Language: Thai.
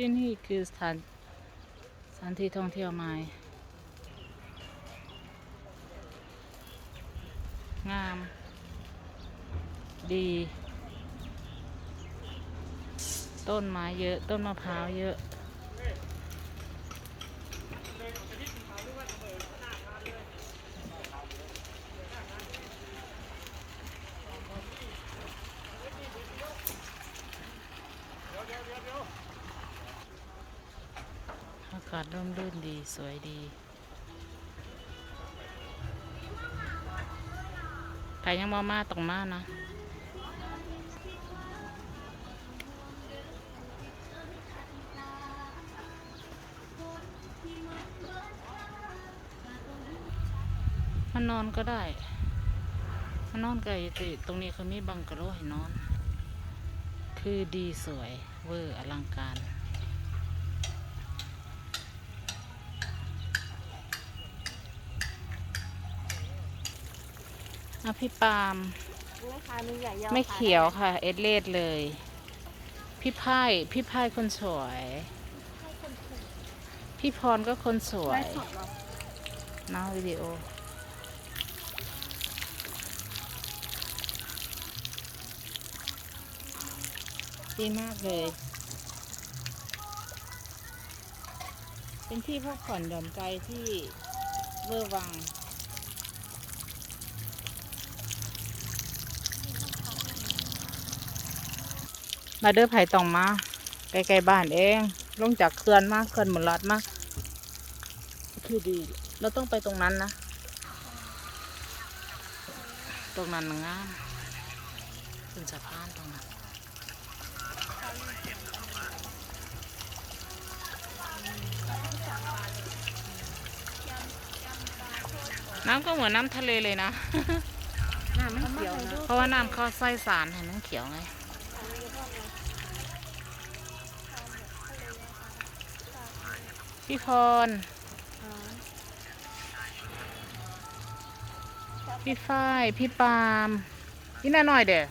ที่นี่คือสถานสถานที่ท่องเที่ยวใหม่งาม ดี ต้นไม้เยอะ ต้นมะพร้าวเยอะ อากาศร่มรื่นดีสวยดีใครยังมามาต้องมานะมานนอนก็ได้มานนอนไกลติตรงนี้เขามีบังกะโลให้นอน คือดีสวยเวอร์อลังการ อะพี่ปาล์มไม่ค่ะมีใหญ่ยาวไม่เขียวค่ะ เอดเลดเลย พี่พายพี่พายคนสวย พี่พรก็คนสวไม่ยสดหรอน้าวิดีโอ ดีมากเลย เป็นที่พักผ่อนหย่อนใจที่เวอร์วัง มาเด้อไผ่ตองมาใกล้ๆบ้านเอง ลงจากเขื่อนมาเขื่อนหมุนรัดมาคือดี เราต้องไปตรงนั้นนะ ตรงนั้นมันงามขึ้นสะพานตรงนั้นน้ำก็เหมือนน้ำทะเลเลยนะ น้ำไม่เขียวนะเพราะว่าน้ำเข้าไส้สารเห็นมันเขียวไง พี่พร พี่ฝ้าย พี่ปาล์มพี่น่าหน่อยเด้อ